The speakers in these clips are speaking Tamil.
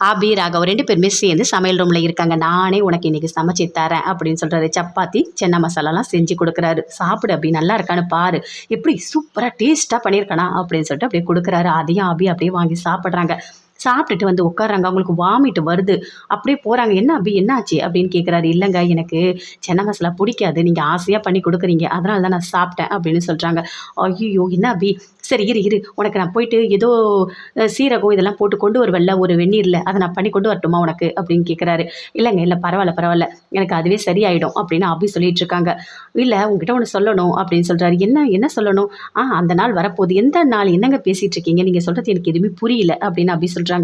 ஆபி ராகவ் ரெண்டு பேருமே சேர்ந்து சமையல் ரூமில் இருக்காங்க. நானே உனக்கு இன்றைக்கி சமைச்சு தரேன் அப்படின்னு சொல்கிறாரு சப்பாத்தி சென்னை மசாலாலாம் செஞ்சு கொடுக்குறாரு. சாப்பிடு அப்படி நல்லா இருக்கான்னு பாரு. எப்படி சூப்பராக டேஸ்ட்டாக பண்ணியிருக்கானா அப்படின்னு சொல்லிட்டு அப்படியே கொடுக்குறாரு. அதையும் ஆபி அப்படியே வாங்கி சாப்பிட்றாங்க. சாப்பிட்டுட்டு வந்து உட்காடுறாங்க அவங்களுக்கு வாமிட்டு வருது. அப்படியே போகிறாங்க என்ன அபி? என்னாச்சு? அப்படின்னு கேட்குறாரு இல்லைங்க எனக்கு சென்னை மசாலா பிடிக்காது. நீங்கள் ஆசையாக பண்ணி கொடுக்குறீங்க. அதனால தான் நான் சாப்பிட்டேன். அப்படின்னு சொல்கிறாங்க ஐயோ என்ன அபி? சரி இரு இரு. உனக்கு நான் போயிட்டு ஏதோ சீரகம் இதெல்லாம் போட்டு கொண்டு வருவல்ல ஒரு வெந்நீரில். அதை நான் பண்ணி கொண்டு வரட்டுமா உனக்கு? அப்படின்னு கேட்குறாரு இல்லைங்க இல்லை பரவாயில்ல பரவாயில்ல. எனக்கு அதுவே சரியாயிடும். அப்படின்னு அபி சொல்லிட்டு இருக்காங்க. இல்லை உங்ககிட்ட ஒன்று சொல்லணும். அப்படின்னு சொல்கிறாரு என்ன என்ன சொல்லணும்? ஆ அந்த நாள் வரப்போகுது. எந்த நாள்? என்னங்க பேசிகிட்டு இருக்கீங்க? நீங்கள் சொல்கிறது எனக்கு எதுவுமே புரியல. அப்படின்னு அபி சொல்கிறாங்க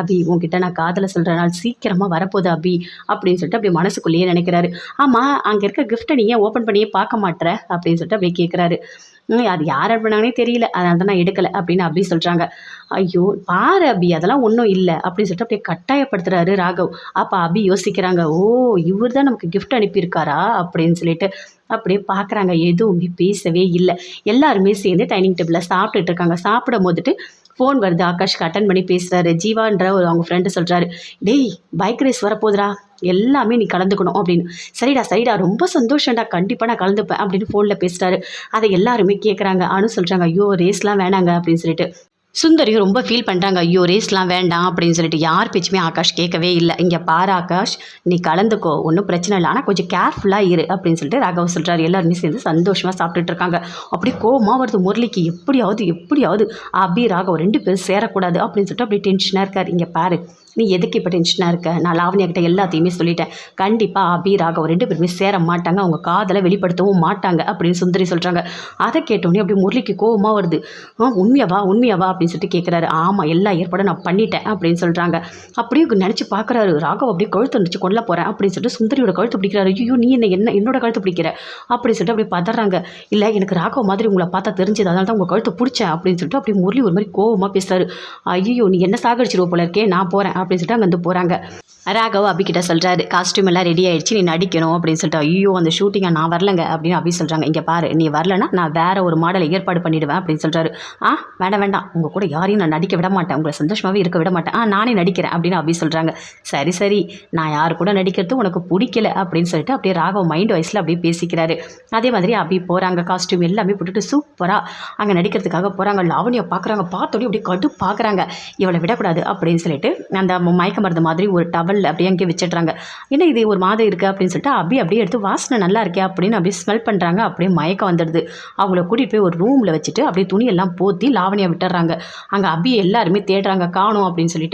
அபி உங்ககிட்ட நான் காதில் சொல்கிற நாள் சீக்கிரமாக வரப்போகுது அபி அப்படின்னு சொல்லிட்டு அப்படியே மனசுக்குள்ளேயே நினைக்கிறாரு. ஆமாம் அங்கே இருக்க கிஃப்ட்டை நீங்கள் ஓப்பன் பண்ணியே பார்க்க மாட்ற அப்படின்னு சொல்லிட்டு அப்படியே கேட்குறாரு அது யார் பண்ணாங்கன்னே தெரியல. அதனால தான் நான் எடுக்கலை அப்படின்னு அப்படி சொல்கிறாங்க ஐயோ பாரு அபி அதெல்லாம் ஒன்றும் இல்லை அப்படின்னு சொல்லிட்டு அப்படியே கட்டாயப்படுத்துறாரு ராகவ். அப்போ அபி யோசிக்கிறாங்க ஓ இவர் தான் நமக்கு கிஃப்ட் அனுப்பியிருக்காரா? அப்படின்னு சொல்லிட்டு அப்படியே பார்க்குறாங்க எதுவுமே பேசவே இல்லை. எல்லாருமே சேர்ந்து டைனிங் டேபிளில் சாப்பிட்டுட்டு இருக்காங்க. சாப்பிடும் போதுட்டு ஃபோன் வருது ஆகாஷ்க்கு அட்டன் பண்ணி பேசுகிறாரு ஜீவான்ற ஒரு அவங்க ஃப்ரெண்டு சொல்கிறாரு டேய் பைக் ரேஸ் வரப்போகுதுடா. எல்லாமே நீ கலந்துக்கணும் அப்படின்னு. சரிடா சரிடா. ரொம்ப சந்தோஷம்டா. கண்டிப்பாக நான் கலந்துப்பேன் அப்படின்னு ஃபோனில் பேசுகிறாரு அதை எல்லாருமே கேட்குறாங்க அனு சொல்கிறாங்க ஐயோ ரேஸ்லாம் வேணாங்க அப்படின்னு சொல்லிட்டு. சுந்தரியும் ரொம்ப ஃபீல் பண்ணுறாங்க ஐயோ ரேஸ்லாம் வேண்டாம் அப்படின்னு சொல்லிட்டு யார் பேச்சுமே ஆகாஷ் கேட்கவே இல்லை. இங்கே பாரு ஆகாஷ் நீ கலந்துக்கோ ஒன்றும் பிரச்சனை இல்லை. ஆனால் கொஞ்சம் கேர்ஃபுல்லாக இரு அப்படின்னு சொல்லிட்டு ராகவ் சொல்கிறார் எல்லாருமே சேர்ந்து சந்தோஷமாக சாப்பிட்டுட்டு இருக்காங்க. அப்படி கோமா வருது முரளிக்கு. எப்படியாவது எப்படியாவது அபி ராகவ் ரெண்டு பேரும் சேரக்கூடாது அப்படின்னு சொல்லிட்டு அப்படியே டென்ஷனாக இருக்கார். இங்கே பாரு. நீ எதுக்கு இப்போ டென்ஷனாக இருக்க? நான் லாவண்யா கிட்ட எல்லாத்தையுமே சொல்லிட்டேன். கண்டிப்பாக அபி ராகவ் ரெண்டு பேருமே சேர மாட்டாங்க. அவங்க காதலை வெளிப்படுத்தவும் மாட்டாங்க அப்படின்னு சுந்தரி சொல்கிறாங்க அதை கேட்டோன்னே அப்படியே முரளிக்கு கோவமாக வருது. ஆ உண்மையாவா உண்மையாவா அப்படின்னு சொல்லிட்டு கேட்குறாரு ஆமாம் எல்லா ஏற்பாடும் நான் பண்ணிட்டேன் அப்படின்னு சொல்கிறாங்க அப்படியே நினச்சி பார்க்குறாரு ராகவ் அப்படியே கழுத்து நினச்சி கொல்ல போகிறேன் அப்படின்னு சொல்லிட்டு சுந்தரியோட கழுத்து பிடிக்கிறாரு. ஐயோ நீ என்ன என்ன என்னோட கழுத்து பிடிக்கிற? அப்படின்னு சொல்லிட்டு அப்படியே பதறாங்க. இல்லை எனக்கு ராகவ் மாதிரி உங்களை பார்த்தா தெரிஞ்சது. அதனால தான் உங்கள் கழுத்தை பிடிச்சேன் அப்படின்னு சொல்லிட்டு அப்படியே முரளி ஒரு மாதிரி கோவமாக பேசுகிறாரு ஐயோ நீ என்ன சாகடிச்சிருவ போல இருக்கே? நான் போகிறேன் அப்படின்னு சொல்லிட்டு அங்கே வந்து போகிறாங்க ராகவ் அபிக்கிட்ட சொல்கிறாரு காஸ்டியூம் எல்லாம் ரெடி ஆயிடுச்சு நீ நடிக்கணும் அப்படின்னு சொல்லிட்டு ஐயோ அந்த ஷூட்டிங்கை நான் வரலங்க அப்படின்னு அபி சொல்கிறாங்க இங்கே பாரு நீ வரலன்னா நான் வேறு ஒரு மாடலை ஏற்பாடு பண்ணிடுவேன் அப்படின்னு சொல்கிறாரு ஆ வேண்டாம் வேண்டாம் உங்கள் கூட யாரையும் நான் நடிக்க விட மாட்டேன் உங்களை சந்தோஷமாகவே இருக்க விட மாட்டேன். ஆ நானே நடிக்கிறேன் அப்படின்னு அபி சொல்கிறாங்க சரி சரி நான் யார் கூட நடிக்கிறது உனக்கு பிடிக்கல அப்படின்னு சொல்லிட்டு அப்படியே ராகவ் மைண்ட் வைஸில் அப்படியே பேசிக்கிறாரு. அதே மாதிரி அபி போகிறாங்க காஸ்டியூம் எல்லாமே போட்டுட்டு சூப்பராக அங்கே நடிக்கிறதுக்காக போகிறாங்க லாவணியை பார்க்குறாங்க பார்த்தோன்னே அப்படியே கட்டு பார்க்குறாங்க இவளை விடக்கூடாது அப்படின்னு சொல்லிட்டு அந்த மயக்க மருந்து மாதிரி ஒரு டவல் அப்படியே அங்கேயே வச்சிடுறாங்க. என்ன இது ஒரு மாதம் இருக்குது அப்படின்னு சொல்லிட்டு அபி அப்படியே எடுத்து வாசனை நல்லா இருக்கே அப்படின்னு அப்படியே ஸ்மெல் பண்ணுறாங்க அப்படியே மயக்கம் வந்துடுது. அவங்கள கூட்டிகிட்டு போய் ஒரு ரூமில் வச்சுட்டு அப்படியே துணியெல்லாம் போத்தி லாவணியாக விட்டுறாங்க அங்கே அபி எல்லாருமே தேடுறாங்க. காணும் அப்படின்னு சொல்லிட்டு